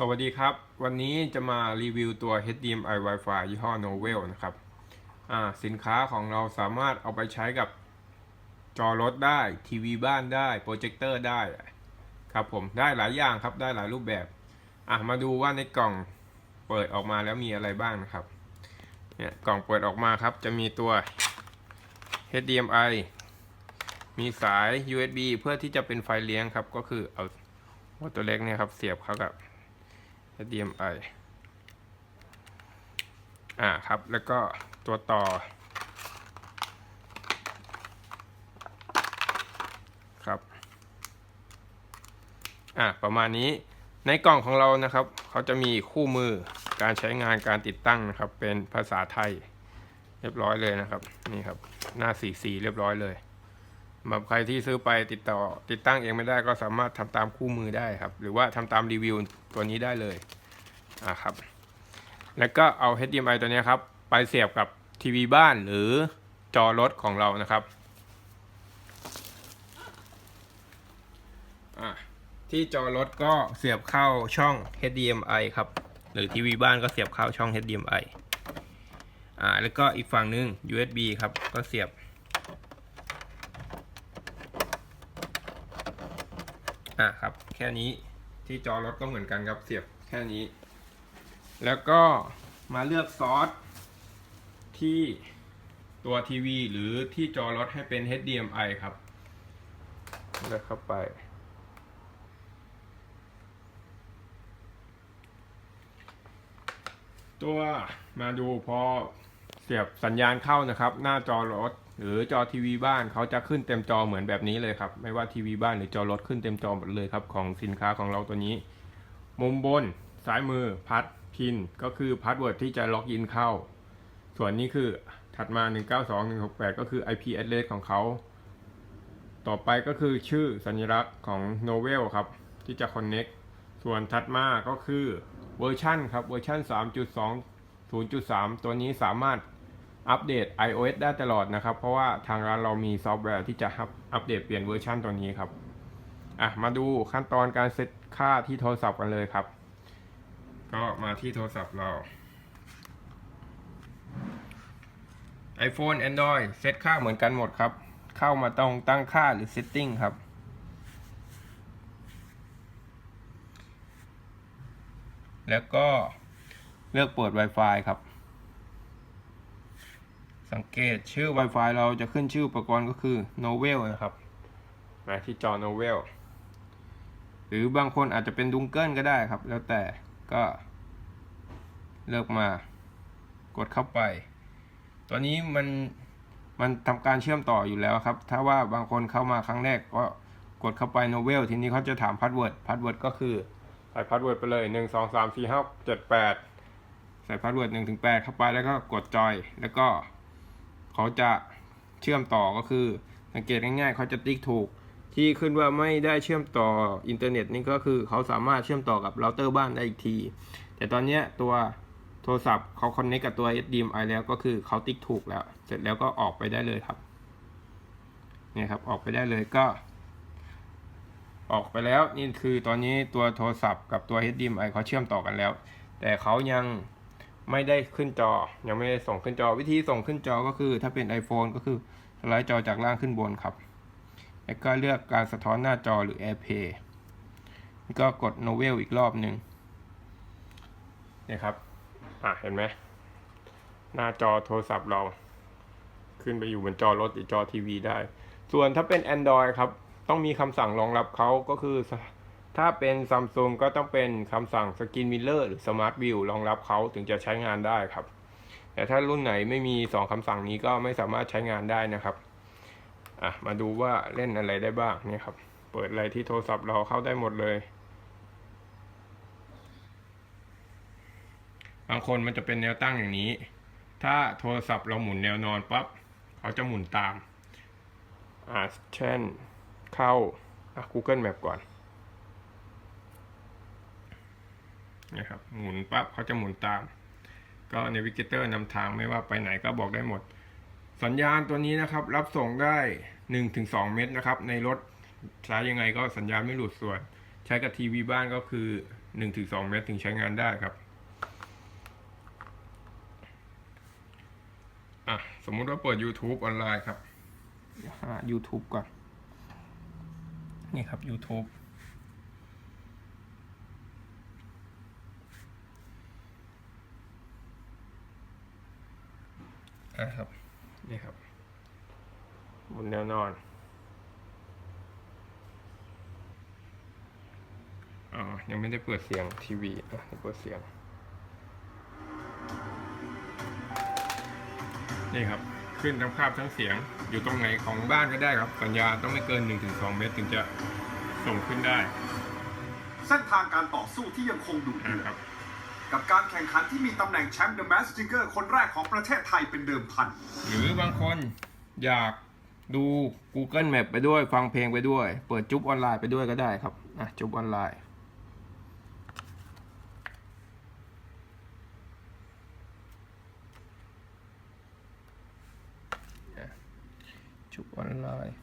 สวัสดีครับ วันนี้จะมารีวิวตัว HDMI Wi-Fi ยี่ห้อ Novel นะครับอ่าสินค้าของเราสามารถเอาไปใช้กับจอรถได้ ทีวีบ้านได้ โปรเจคเตอร์ได้ ครับผมได้หลายอย่างครับได้หลายรูปแบบอะมาดูว่าในกล่องเปิดออกมาแล้วมีอะไรบ้างนะครับเนี่ยกล่องเปิดออกมาครับจะมีตัว HDMI มีสาย USB เพื่อที่จะเป็นไฟเลี้ยงครับ ก็คือเอาตัวเล็กเนี่ยครับเสียบเข้ากับ HDMI อ่าครับ แล้วก็ตัวต่อ ครับ อ่าประมาณนี้ในกล่องของเรานะครับ เขาจะมีคู่มือการใช้งานการติดตั้งนะครับ เป็นภาษาไทย เรียบร้อยเลยนะครับ นี่ครับ หน้าสีสีเรียบร้อยเลย สำหรับใครที่ซื้อไปติดต่อติดตั้งเองไม่ได้ก็สามารถทำตามคู่มือได้ครับ หรือว่าทำตามรีวิวตัวนี้ได้เลยอ่าครับ แล้วก็เอา HDMI ตัวนี้ครับ ไปเสียบกับทีวีบ้านหรือจอรถของเรานะครับที่จอรถก็เสียบเข้าช่อง HDMI ครับ หรือทีวีบ้านก็เสียบเข้าช่อง HDMI อ่าแล้วก็อีกฝั่งหนึง USB ครับ ก็เสียบ อะครับ แค่นี้ที่จอรถก็เหมือนกันครับเสียบแค่นี้ แล้วก็มาเลือกซอสที่ตัวทีวีหรือที่จอรถให้เป็น HDMI ครับ เลือกเข้าไป ตัวมาดูพอเสียบสัญญาณเข้านะครับ หน้าจอรถ หรือจอทีวีบ้านเขาจะขึ้นเต็มจอเหมือนแบบนี้เลยครับ ไม่ว่าทีวีบ้านหรือจอรถขึ้นเต็มจอหมดเลยครับ ของสินค้าของเราตัวนี้ มุมบนซ้ายมือพัดพินก็คือพาสเวิร์ดที่จะล็อกอินเข้า ส่วนนี้คือถัดมา 192.168 ก็คือ IP address ของเขา ต่อไปก็คือชื่อสัญลักษณ์ของ Novel ครับ ที่จะ connect ส่วนถัดมาก็คือเวอร์ชันครับเวอร์ชัน3.2.0.3 ตัวนี้สามารถ อัปเดต iOS ได้ตลอดนะครับ เพราะว่าทางร้านเรามีซอฟต์แวร์ที่จะอัปเดตเปลี่ยนเวอร์ชันตัวนี้ครับอะมาดูขั้นตอนการเซตค่าที่โทรศัพท์กันเลยครับ ก็มาที่โทรศัพท์เรา iPhone Android เซตค่าเหมือนกันหมดครับ เข้ามาตรงตั้งค่าหรือ Setting ครับ แล้วก็เลือกเปิด Wi-Fi ครับ สังเกตชื่อ Wi-Fi เราจะขึ้นชื่ออุปกรณ์ก็คือ Novel นะครับมาที่จอ Novel หรือบางคนอาจจะเป็นดุงเกิลก็ได้ครับ แล้วแต่ก็เลือกมากดเข้าไป ตัวนี้มันมันทำการเชื่อมต่ออยู่แล้วครับ ถ้าว่าบางคนเข้ามาครั้งแรกก็กดเข้าไป Novel ทีนี้เขาจะถามพาสเวิร์ดพาสเวิร์ดก็คือใส่พาสเวิร์ดไปเลยหนึ่งสองสามสี่ห้าเจ็ดแปดใส่พาสเวิร์ดหนึ่งถึงแปดเข้าไปแล้วก็กดจอยแล้วก็ เขาจะเชื่อมต่อก็คือสังเกตง่ายๆ เขาจะติ๊กถูก ที่ขึ้นว่าไม่ได้เชื่อมต่ออินเทอร์เน็ตนี่ก็คือเขาสามารถเชื่อมต่อกับเราเตอร์บ้านได้อีกที แต่ตอนนี้ตัวโทรศัพท์เขาคอนเนคกับตัว HDMI แล้วก็คือเขาติ๊กถูกแล้ว เสร็จแล้วก็ออกไปได้เลยครับเนี่ยครับออกไปได้เลยก็ ออกไปแล้วนี่คือตอนนี้ตัวโทรศัพท์กับตัว HDMI เขาเชื่อมต่อกันแล้ว แต่เขายัง ไม่ได้ขึ้นจอ ยังไม่ได้ส่งขึ้นจอ วิธีส่งขึ้นจอก็คือ ถ้าเป็น iPhone ก็คือสไลด์จอจากล่างขึ้นบนครับ แล้วก็เลือกการสะท้อนหน้าจอหรือ AirPlay ก็กด Novel อีกรอบหนึ่งนี่ครับ อะ เห็นไหม หน้าจอโทรศัพท์เรา ขึ้นไปอยู่บนจอรถหรือจอทีวีได้ ส่วนถ้าเป็น Android ครับ ต้องมีคำสั่งรองรับเขาก็คือ ถ้าเป็น Samsung ก็ต้องเป็นคำสั่ง Screen Mirror หรือ Smart View รองรับเขาถึงจะใช้งานได้ครับ แต่ถ้ารุ่นไหนไม่มี 2คำสั่งนี้ก็ไม่สามารถใช้งานได้นะครับอะมาดูว่าเล่นอะไรได้บ้างนี่ครับ เปิดอะไรที่โทรศัพท์เราเข้าได้หมดเลยบางคนมันจะเป็นแนวตั้งอย่างนี้ ถ้าโทรศัพท์เราหมุนแนวนอนปั๊บเขาจะหมุนตาม อ่าเช่นเข้าอะ Google Map ก่อน นะครับหมุนปั๊บเขาจะหมุนตาม ก็ Navigator นำทางไม่ว่าไปไหนก็บอกได้หมด สัญญาณตัวนี้นะครับ รับส่งได้ 1-2 เมตรนะครับ ในรถใช้ยังไงก็สัญญาณไม่หลุดส่วน ใช้กับทีวีบ้านก็คือหนึ่งถึงสองเมตรถึงใช้งานได้ครับอะสมมุติว่าเปิด YouTube ออนไลน์ครับหา YouTube ก่อน นี่ครับ YouTube อะครับ นี่ครับบนแนวนอนอ๋อยังไม่ได้เปิดเสียงทีวีอะเปิดเสียง นี่ครับ ขึ้นทั้งภาพทั้งเสียง อยู่ตรงไหนของบ้านก็ได้ครับ สัญญาณต้องไม่เกิน 1-2 เมตรถึงจะส่งขึ้นได้ เส้นทางการต่อสู้ที่ยังคงดุเดือด นะครับ กับการแข่งขันที่มีตำแหน่งแชมป์ The Mask Singer คนแรกของประเทศไทยเป็นเดิมพัน หรือบางคนอยากดู Google Map ไปด้วยฟังเพลงไปด้วย เปิดจุ๊บออนไลน์ไปด้วยก็ได้ครับอะจุ๊บออนไลน์ จุ๊บออนไลน์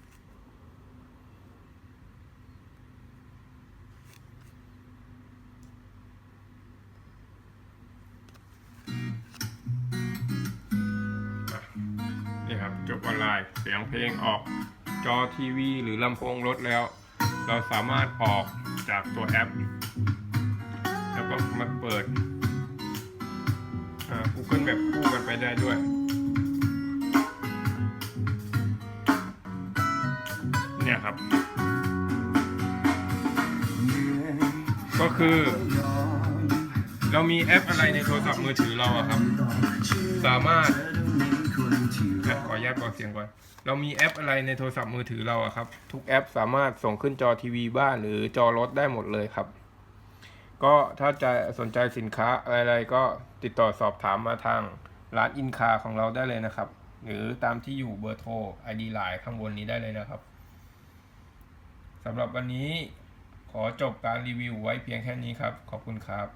ออนไลน์ เสียงเพลงออกจอทีวี หรือลำโพงรถแล้ว เราสามารถออกจากตัวแอป แล้วก็มาเปิดอ่า Google Map คู่กันไปได้ด้วย เนี่ยครับ ก็คือ เรามีแอปอะไรในโทรศัพท์มือถือเราอะครับ สามารถ อะขออนุญาตบอกเสียงก่อน เรามีแอปอะไรในโทรศัพท์มือถือเราอะครับ ทุกแอปสามารถส่งขึ้นจอทีวีบ้านหรือจอรถได้หมดเลยครับ ก็ถ้าจะสนใจสินค้าอะไรๆก็ติดต่อสอบถามมาทางร้านอินคาของเราได้เลยนะครับ หรือตามที่อยู่เบอร์โทร ID ไลน์ข้างบนนี้ได้เลยนะครับสำหรับวันนี้ขอจบการรีวิวไว้เพียงแค่นี้ครับ ขอบคุณครับ